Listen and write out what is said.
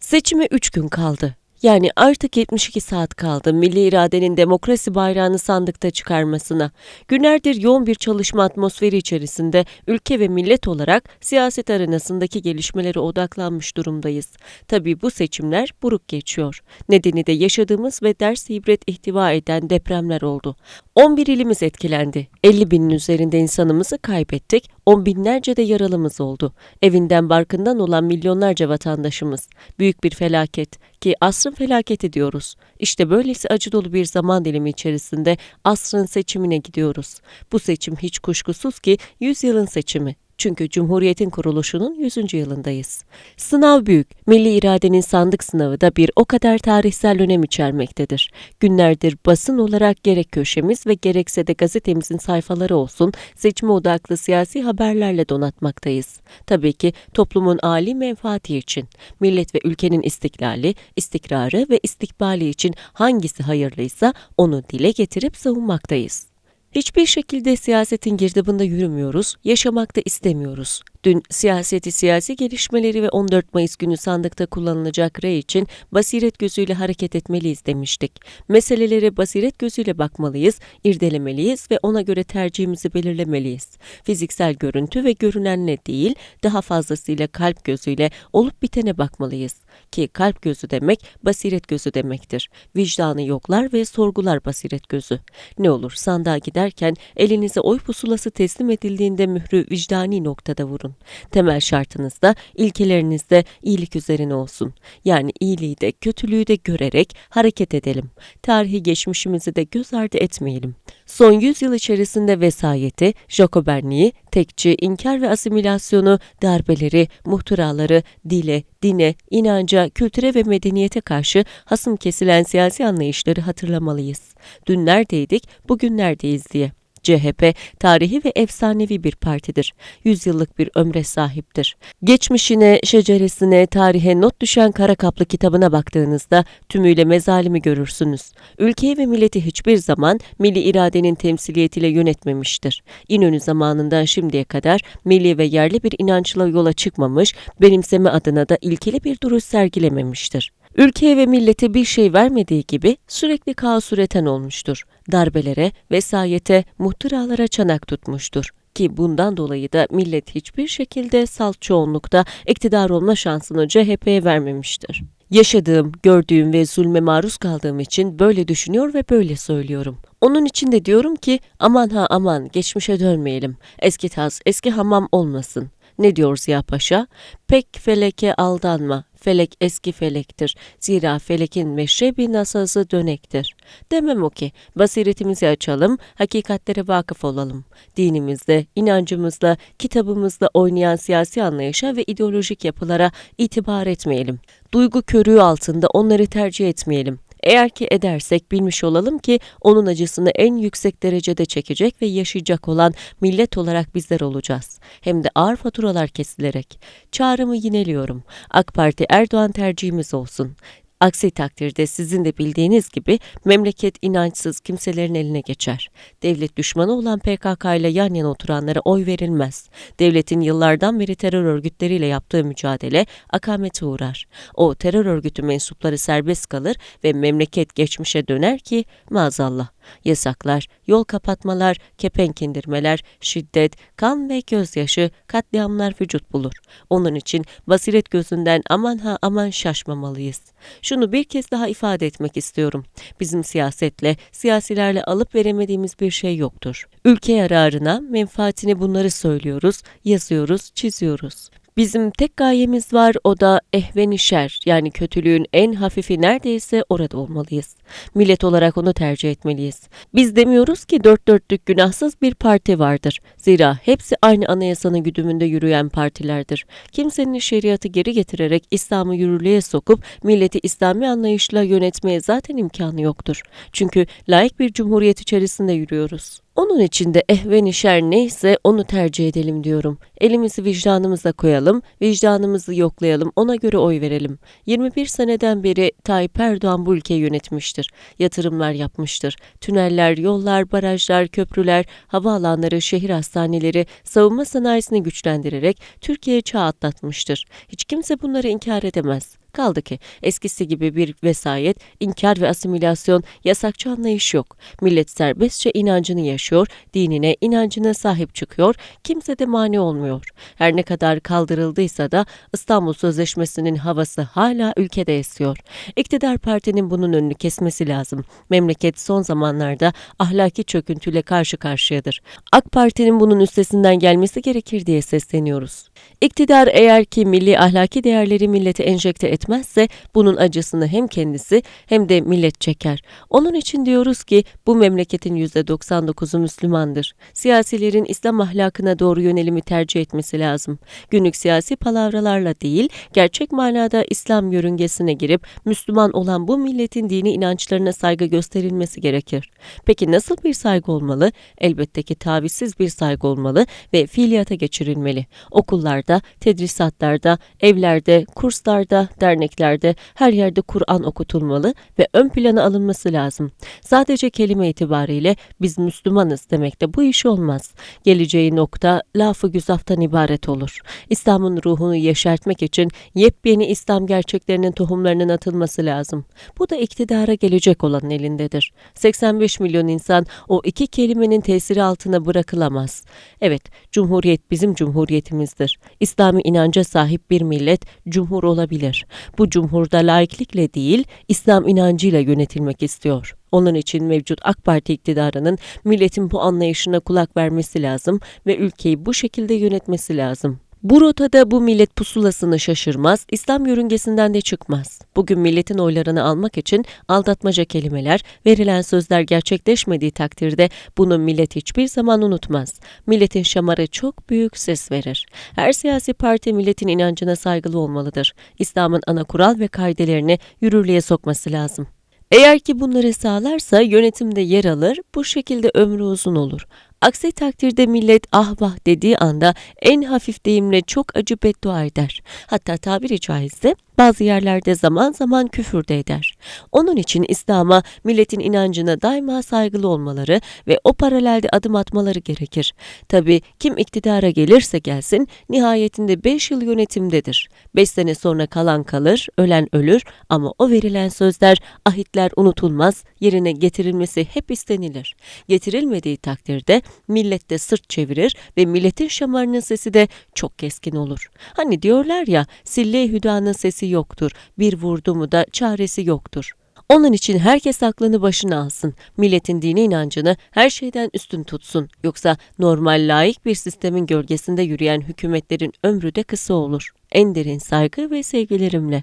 Seçime 3 gün kaldı. Yani artık 72 saat kaldı milli iradenin demokrasi bayrağını sandıkta çıkarmasına. Günlerdir yoğun bir çalışma atmosferi içerisinde ülke ve millet olarak siyaset arenasındaki gelişmelere odaklanmış durumdayız. Tabii bu seçimler buruk geçiyor. Nedeni de yaşadığımız ve ders ibret ihtiva eden depremler oldu. 11 ilimiz etkilendi. 50 binin üzerinde insanımızı kaybettik. On binlerce de yaralımız oldu. Evinden barkından olan milyonlarca vatandaşımız. Büyük bir felaket ki asrın felaketi diyoruz. İşte böylesi acı dolu bir zaman dilimi içerisinde asrın seçimine gidiyoruz. Bu seçim hiç kuşkusuz ki yüzyılın seçimi. Çünkü Cumhuriyet'in kuruluşunun 100. yılındayız. Sınav büyük. Milli iradenin sandık sınavı da bir o kadar tarihsel önem içermektedir. Günlerdir basın olarak gerek köşemiz ve gerekse de gazetemizin sayfaları olsun seçime odaklı siyasi haberlerle donatmaktayız. Tabii ki toplumun âli menfaati için, millet ve ülkenin istiklali, istikrarı ve istikbali için hangisi hayırlıysa onu dile getirip savunmaktayız. Hiçbir şekilde siyasetin girdabında yürümüyoruz, yaşamak da istemiyoruz. Dün siyaseti, siyasi gelişmeleri ve 14 Mayıs günü sandıkta kullanılacak rey için basiret gözüyle hareket etmeliyiz demiştik. Meselelere basiret gözüyle bakmalıyız, irdelemeliyiz ve ona göre tercihimizi belirlemeliyiz. Fiziksel görüntü ve görünenle değil, daha fazlasıyla kalp gözüyle olup bitene bakmalıyız. Ki kalp gözü demek basiret gözü demektir. Vicdanı yoklar ve sorgular basiret gözü. Ne olur sandığa giderken elinize oy pusulası teslim edildiğinde mührü vicdani noktada vurun. Temel şartınız da ilkeleriniz de iyilik üzerine olsun. Yani iyiliği de kötülüğü de görerek hareket edelim. Tarihi geçmişimizi de göz ardı etmeyelim. Son yüzyıl içerisinde vesayeti, Jacobenliği, tekçi, inkar ve asimilasyonu, darbeleri, muhtıraları, dile, dine, inanca, kültüre ve medeniyete karşı hasım kesilen siyasi anlayışları hatırlamalıyız. Dün neredeydik, bugün neredeyiz diye. CHP tarihi ve efsanevi bir partidir. Yüzyıllık bir ömre sahiptir. Geçmişine, şeceresine, tarihe not düşen kara kaplı kitabına baktığınızda tümüyle mezalimi görürsünüz. Ülkeyi ve milleti hiçbir zaman milli iradenin temsiliyetiyle yönetmemiştir. İnönü zamanından şimdiye kadar milli ve yerli bir inançla yola çıkmamış, benimseme adına da ilkeli bir duruş sergilememiştir. Ülkeye ve millete bir şey vermediği gibi sürekli kaos üreten olmuştur. Darbelere, vesayete, muhtıralara çanak tutmuştur ki bundan dolayı da millet hiçbir şekilde salt çoğunlukta iktidar olma şansını CHP'ye vermemiştir. Yaşadığım, gördüğüm ve zulme maruz kaldığım için böyle düşünüyor ve böyle söylüyorum. Onun için de diyorum ki aman ha aman geçmişe dönmeyelim. Eski tas, eski hamam olmasın. Ne diyor Ziya Paşa? Pek feleke aldanma, felek eski felektir. Zira felekin meşrebi nasası dönektir. Demem o ki, basiretimizi açalım, hakikatlere vakıf olalım. Dinimizde, inancımızla, kitabımızda oynayan siyasi anlayışa ve ideolojik yapılara itibar etmeyelim. Duygu körüğü altında onları tercih etmeyelim. Eğer ki edersek bilmiş olalım ki onun acısını en yüksek derecede çekecek ve yaşayacak olan millet olarak bizler olacağız. Hem de ağır faturalar kesilerek. Çağrımı yineliyorum. AK Parti Erdoğan tercihimiz olsun. Aksi takdirde sizin de bildiğiniz gibi memleket inançsız kimselerin eline geçer. Devlet düşmanı olan PKK ile yan yana oturanlara oy verilmez. Devletin yıllardan beri terör örgütleriyle yaptığı mücadele akamete uğrar. O terör örgütü mensupları serbest kalır ve memleket geçmişe döner ki maazallah. Yasaklar, yol kapatmalar, kepenk indirmeler, şiddet, kan ve gözyaşı, katliamlar vücut bulur. Onun için basiret gözünden aman ha aman şaşmamalıyız. Şunu bir kez daha ifade etmek istiyorum. Bizim siyasetle, siyasilerle alıp veremediğimiz bir şey yoktur. Ülke yararına, menfaatini bunları söylüyoruz, yazıyoruz, çiziyoruz. Bizim tek gayemiz var o da ehveni şer yani kötülüğün en hafifi neredeyse orada olmalıyız. Millet olarak onu tercih etmeliyiz. Biz demiyoruz ki dört dörtlük günahsız bir parti vardır. Zira hepsi aynı anayasanın güdümünde yürüyen partilerdir. Kimsenin şeriatı geri getirerek İslam'ı yürürlüğe sokup milleti İslami anlayışla yönetmeye zaten imkanı yoktur. Çünkü layık bir cumhuriyet içerisinde yürüyoruz. Onun için de ehven şer neyse onu tercih edelim diyorum. Elimizi vicdanımıza koyalım, vicdanımızı yoklayalım, ona göre oy verelim. 21 seneden beri Tayyip Erdoğan bu ülkeyi yönetmiştir. Yatırımlar yapmıştır. Tüneller, yollar, barajlar, köprüler, havaalanları, şehir hastaneleri, savunma sanayisini güçlendirerek Türkiye çağ atlatmıştır. Hiç kimse bunları inkar edemez. Kaldı ki eskisi gibi bir vesayet, inkar ve asimilasyon, yasakçı anlayış yok. Millet serbestçe inancını yaşıyor, dinine, inancına sahip çıkıyor, kimse de mani olmuyor. Her ne kadar kaldırıldıysa da İstanbul Sözleşmesi'nin havası hala ülkede esiyor. İktidar partinin bunun önünü kesmesi lazım. Memleket son zamanlarda ahlaki çöküntüyle karşı karşıyadır. AK Parti'nin bunun üstesinden gelmesi gerekir diye sesleniyoruz. İktidar eğer ki milli ahlaki değerleri millete enjekte etmezse bunun acısını hem kendisi hem de millet çeker. Onun için diyoruz ki bu memleketin %99'u Müslümandır. Siyasilerin İslam ahlakına doğru yönelimi tercih etmesi lazım. Günlük siyasi palavralarla değil, gerçek manada İslam yörüngesine girip Müslüman olan bu milletin dini inançlarına saygı gösterilmesi gerekir. Peki nasıl bir saygı olmalı? Elbette ki tavizsiz bir saygı olmalı ve fiiliyata geçirilmeli. Okullarda, tedrisatlarda, evlerde, kurslarda, derneklerde, her yerde Kur'an okutulmalı ve ön plana alınması lazım. Sadece kelime itibariyle biz Müslümanız demekle bu iş olmaz. Geleceği nokta lafı güzaftan ibaret olur. İslam'ın ruhunu yeşertmek için yepyeni İslam gerçeklerinin tohumlarının atılması lazım. Bu da iktidara gelecek olanın elindedir. 85 milyon insan o iki kelimenin tesiri altına bırakılamaz. Evet, Cumhuriyet bizim cumhuriyetimizdir. İslami inanca sahip bir millet cumhur olabilir. Bu cumhurda laiklikle değil, İslam inancıyla yönetilmek istiyor. Onun için mevcut AK Parti iktidarının milletin bu anlayışına kulak vermesi lazım ve ülkeyi bu şekilde yönetmesi lazım. Bu rotada bu millet pusulasını şaşırmaz, İslam yörüngesinden de çıkmaz. Bugün milletin oylarını almak için aldatmaca kelimeler, verilen sözler gerçekleşmediği takdirde bunu millet hiçbir zaman unutmaz. Milletin şamarı çok büyük ses verir. Her siyasi parti milletin inancına saygılı olmalıdır. İslam'ın ana kural ve kaidelerini yürürlüğe sokması lazım. Eğer ki bunları sağlarsa yönetimde yer alır, bu şekilde ömrü uzun olur. Aksi takdirde millet ah vah dediği anda en hafif deyimle çok acı beddua eder. Hatta tabiri caizse bazı yerlerde zaman zaman küfür de eder. Onun için İslam'a, milletin inancına daima saygılı olmaları ve o paralelde adım atmaları gerekir. Tabi kim iktidara gelirse gelsin nihayetinde 5 yıl yönetimdedir. 5 sene sonra kalan kalır, ölen ölür ama o verilen sözler, ahitler unutulmaz, yerine getirilmesi hep istenilir. Getirilmediği takdirde millet de sırt çevirir ve milletin şamarının sesi de çok keskin olur. Hani diyorlar ya, sille hüdanın sesi yoktur, bir vurdu mu da çaresi yoktur. Onun için herkes aklını başına alsın. Milletin dini inancını her şeyden üstün tutsun. Yoksa normal layık bir sistemin gölgesinde yürüyen hükümetlerin ömrü de kısa olur. En derin saygı ve sevgilerimle.